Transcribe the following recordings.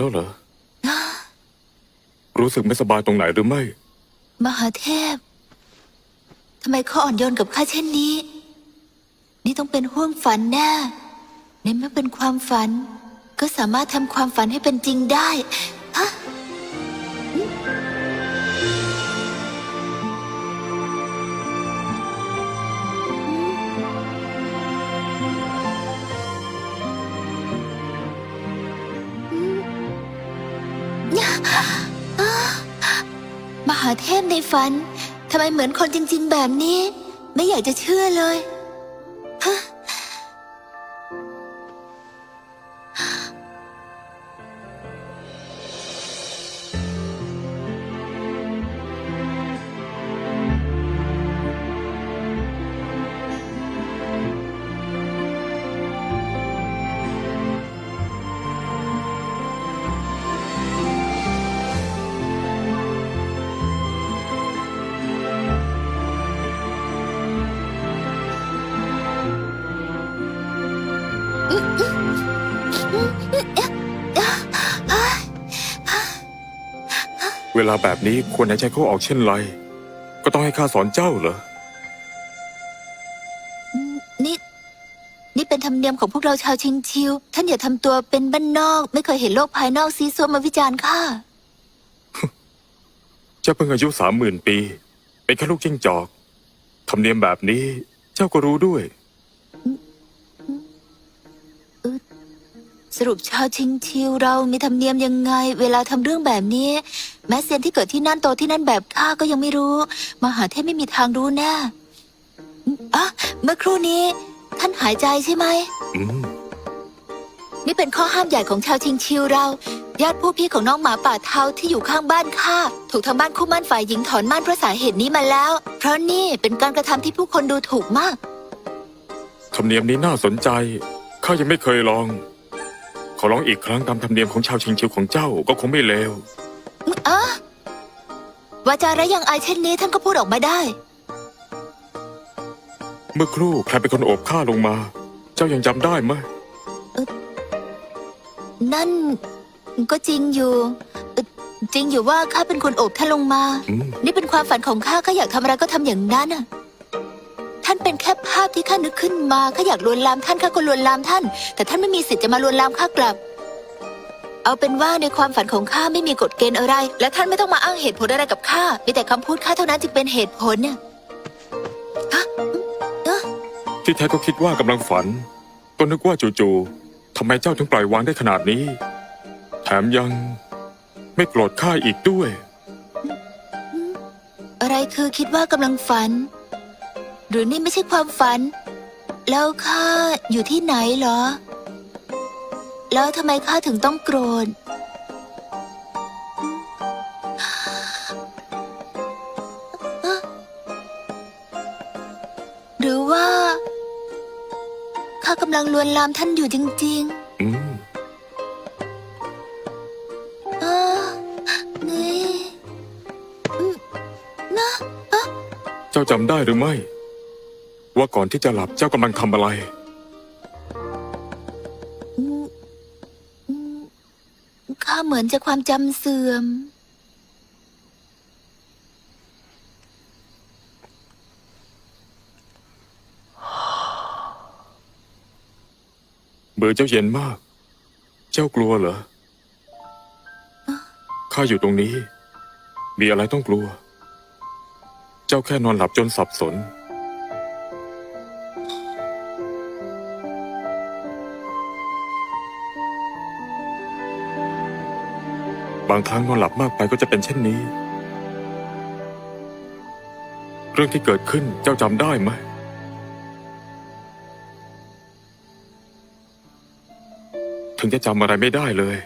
ตื่นแล้วเหรอ รู้สึกไม่สบายตรงไหนหรือไม่ มหาเทพ ทำไมเขาอ่อนโยนกับข้าเช่นนี้ นี่ต้องเป็นห่วงฝันแน่ในเมื่อเป็นความฝัน ก็สามารถทำความฝันให้เป็นจริงได้ฮะ หาเทพในฝันทำไมเหมือนคนจริง ๆ แบบนี้ ไม่อยากจะเชื่อเลย เวลาแบบนี้ควรหายใจเข้าออกเช่นไร ก็ต้องให้ข้าสอนเจ้าเหรอ นี่ นี่เป็นธรรมเนียมของพวกเราชาวชิงชิว ท่านอย่าทำตัวเป็นบ้านนอก ไม่เคยเห็นโลกภายนอกซีซัวมาวิจารณ์ข้าเจ้าเพิ่งอายุสามหมื่นปี เป็นแค่ลูกจิ้งจอกทำเนียมแบบนี้ เจ้าก็รู้ด้วย สรุปชาวชิงชิวเรามีธรรมเนียมยังไง เวลาทำเรื่องแบบนี้ แม้เซียนที่เกิดที่นั่นโตที่นั่นแบบข้าก็ยังไม่รู้ มหาเทพไม่มีทางรู้แน่อะเมื่อครู่นี้ ท่านหายใจใช่ไหม อืมนี่เป็นข้อห้ามใหญ่ของชาวชิงชิวเรา ญาติผู้พี่ของน้องหมาป่าเทาที่อยู่ข้างบ้านข้าถูกทางบ้านคู่มั่นฝ่ายหญิงถอนมั่นเพราะสาเหตุนี้มาแล้ว เพราะนี่เป็นการกระทำที่ผู้คนดูถูกมาก ธรรมเนียมนี้น่าสนใจ ข้ายังไม่เคยลอง ขอลองอีกครั้งตามธรรมเนียมของชาวชิงชิวของเจ้าก็คงไม่เลว อะวาจาระยังอายเช่นนี้ท่านก็พูดออกมาได้ เมื่อครู่ใครเป็นคนโอบข้าลงมา เจ้ายังจำได้ไหมนั่นก็จริงอยู่เอ่อจริงอยู่ว่าข้าเป็นคนโอบท่านลงมา อืมนี่เป็นความฝันของข้าข้าอยากทำอะไรก็ทำอย่างนั้นน่ะ ท่านเป็นแค่ภาพที่ข้านึกขึ้นมาข้าอยากลวนลามท่านข้าก็ลวนลามท่าน แต่ท่านไม่มีสิทธิ์จะมาลวนลามข้ากลับ เอาเป็นว่าในความฝันของข้าไม่มีกฎเกณฑ์อะไร และท่านไม่ต้องมาอ้างเหตุผลอะไรกับข้า มีแต่คำพูดข้าเท่านั้นจึงเป็นเหตุผลน่ะฮะเอ๊ะที่แท้ก็คิดว่ากำลังฝัน ก็นึกว่าจู่ๆทำไมเจ้าถึงปล่อยวางได้ขนาดนี้ แถมยังไม่โกรธข้าอีกด้วย อะไรคือคิดว่ากำลังฝัน หรือนี่ไม่ใช่ความฝัน แล้วข้าอยู่ที่ไหนเหรอ แล้วทำไมข้าถึงต้องโกรธ หรือว่า ข้ากำลังลวนลามท่านอยู่จริงอืมๆอานี่อืมนะเจ้าจำได้หรือไม่ ว่าก่อนที่จะหลับเจ้ากำลังทำอะไร เหมือนจะความจำเสื่อม เบอร์เจ้าเย็นมาก เจ้ากลัวเหรอ ข้าอยู่ตรงนี้ มีอะไรต้องกลัว เจ้าแค่นอนหลับจนสับสน บางครั้งนอนหลับมากไปก็จะเป็นเช่นนี้ เรื่องที่เกิดขึ้นเจ้าจำได้ไหมถึงจะจำอะไรไม่ได้เลย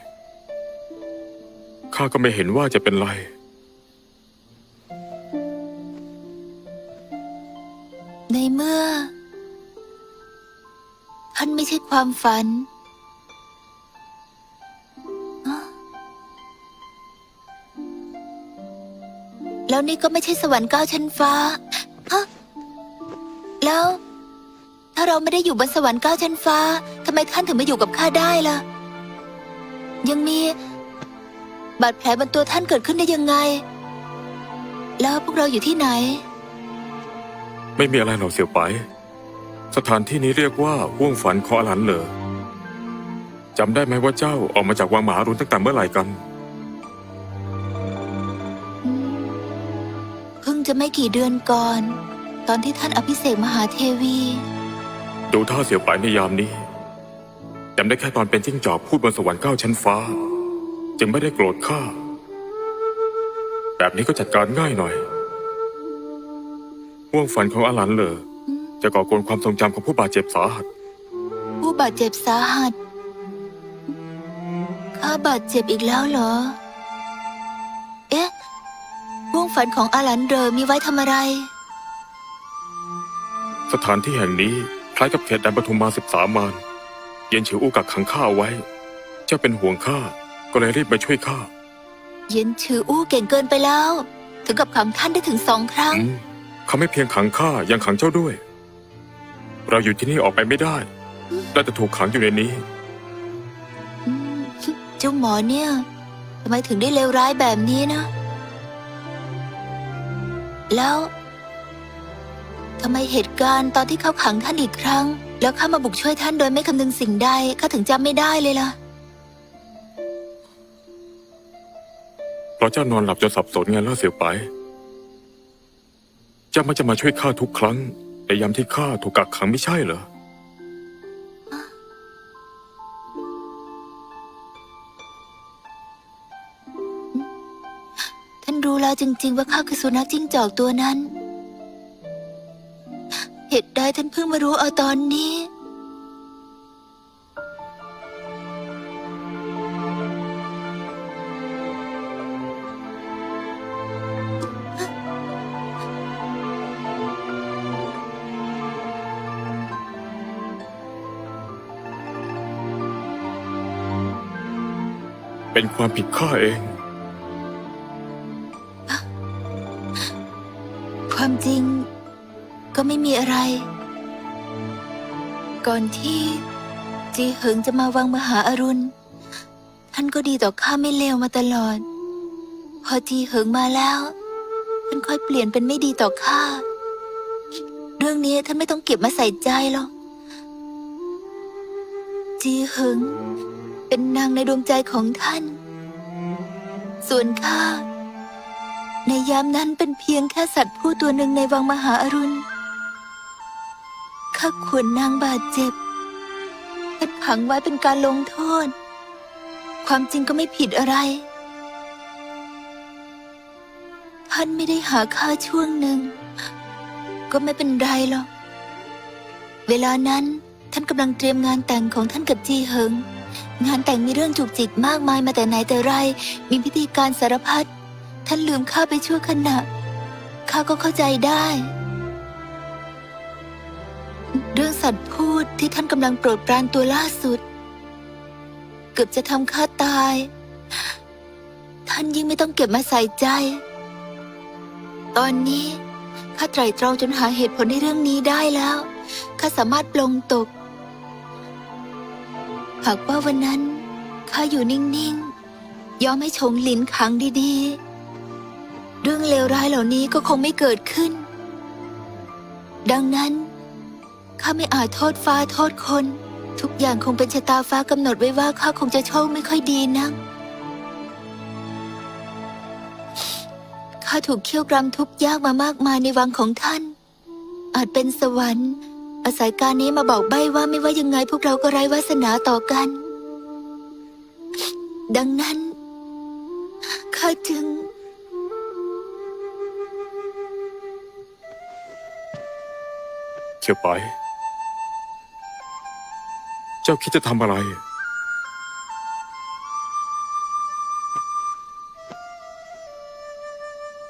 ข้าก็ไม่เห็นว่าจะเป็นไร ในเมื่อ ท่านไม่ใช่ความฝัน แล้วนี่ก็ไม่ใช่สวรรค์เก้าชั้นฟ้าฮะแล้ว ถ้าเราไม่ได้อยู่บนสวรรค์เก้าชั้นฟ้าทำไมท่านถึงมาอยู่กับข้าได้ล่ะ ยังมี บาดแผลบนตัวท่านเกิดขึ้นได้ยังไง แล้วพวกเราอยู่ที่ไหน ไม่มีอะไรหรอกเสี่ยวไป สถานที่นี้เรียกว่าห้วงฝันของอลันเหรอจำได้ไหมว่าเจ้าออกมาจากวังมหารุนตั้งแต่เมื่อไหร่กัน จะไม่กี่เดือนก่อน ตอนที่ท่านอภิเษกมหาเทวี ดูท่าเสี่ยวไปในยามนี้จำได้แค่ตอนเป็นจิ้งจอกพูดบนสวรรค์เก้าชั้นฟ้า จึงไม่ได้โกรธข้าแบบนี้ก็จัดการง่ายหน่อยห่วงฝันของอลันเหรอจะก่อกวนความทรงจำของผู้บาดเจ็บสาหัส ผู้บาดเจ็บสาหัส ข้าบาดเจ็บอีกแล้วเหรอ ฝันของอาหลันเดอมีไว้ทำอะไร สถานที่แห่งนี้คล้ายกับเขตแดนปทุมมาสิบสามมานเย็นเฉียวอู้กักขังข้าเอาไว้ เจ้าเป็นห่วงข้าก็เลยรีบมาช่วยข้าเย็นชื่ออู้เก่งเกินไปแล้ว ถึงกับขังท่านได้ถึงสองครั้ง อืมเขาไม่เพียงขังข้ายังขังเจ้าด้วย เราอยู่ที่นี่ออกไปไม่ได้ได้แต่ถูกขังอยู่ในนี้ อืมเจ้าหมอเนี่ยทำไมถึงได้เลวร้ายแบบนี้นะ แล้วทำไมเหตุการณ์ตอนที่เขาขังท่านอีกครั้ง แล้วข้ามาบุกช่วยท่านโดยไม่คำนึงสิ่งใดข้าถึงจำไม่ได้เลยล่ะ เพราะเจ้านอนหลับจนสับสนไงล่ะเสียวไป เจ้ามันจะมาช่วยข้าทุกครั้งในยามที่ข้าถูกกักขังไม่ใช่เหรอ ท่านรู้แล้วจริง ๆ ว่าข้าคือสุนัขจิ้งจอกตัวนั้น เหตุใดท่านเพิ่งมารู้เอาตอนนี้ เป็นความผิดข้าเอง จริง ก็ไม่มีอะไร ก่อนที่จีเหิงจะมาวังมหาอรุณ ท่านก็ดีต่อข้าไม่เลวมาตลอด พอจีเหิงมาแล้วท่านค่อยเปลี่ยนเป็นไม่ดีต่อข้า เรื่องนี้ท่านไม่ต้องเก็บมาใส่ใจหรอก จีเหิง เป็นนางในดวงใจของท่าน ส่วนข้า ในยามนั้นเป็นเพียงแค่สัตว์ผู้ตัวหนึ่งในวังมหาอรุณข้าขวนนางบาดเจ็บท่านขังไว้เป็นการลงโทษ ความจริงก็ไม่ผิดอะไร ท่านไม่ได้หาข้าช่วงหนึ่ง ก็ไม่เป็นไรหรอก เวลานั้นท่านกำลังเตรียมงานแต่งของท่านกับจีเหิง งานแต่งมีเรื่องจุกจิกมากมายมาแต่ไหนแต่ไร มีพิธีการสารพัด ท่านลืมข้าไปชั่วขณะ ข้าก็เข้าใจได้ เรื่องสัตว์พูดที่ท่านกำลังโปรดปรานตัวล่าสุด เกือบจะทำข้าตาย ท่านยิ่งไม่ต้องเก็บมาใส่ใจ ตอนนี้ข้าไตร่ตรองจนหาเหตุผลในเรื่องนี้ได้แล้ว ข้าสามารถปลงตก หากว่าวันนั้นข้าอยู่นิ่งๆยอมให้ชงหลินขังดีๆ เรื่องเลวร้ายเหล่านี้ก็คงไม่เกิดขึ้น ดังนั้น ข้าไม่อาจโทษฟ้าโทษคน ทุกอย่างคงเป็นชะตาฟ้ากำหนดไว้ว่าข้าคงจะโชคไม่ค่อยดีนักข้าถูกเคี่ยวกรำทุกยากมามากมายในวังของท่าน อาจเป็นสวรรค์ อาศัยการนี้มาบอกใบ้ว่าไม่ว่ายังไงพวกเราก็ไร้วาสนาต่อกัน ดังนั้นข้าจึง เขียวไป เจ้าคิดจะทำอะไร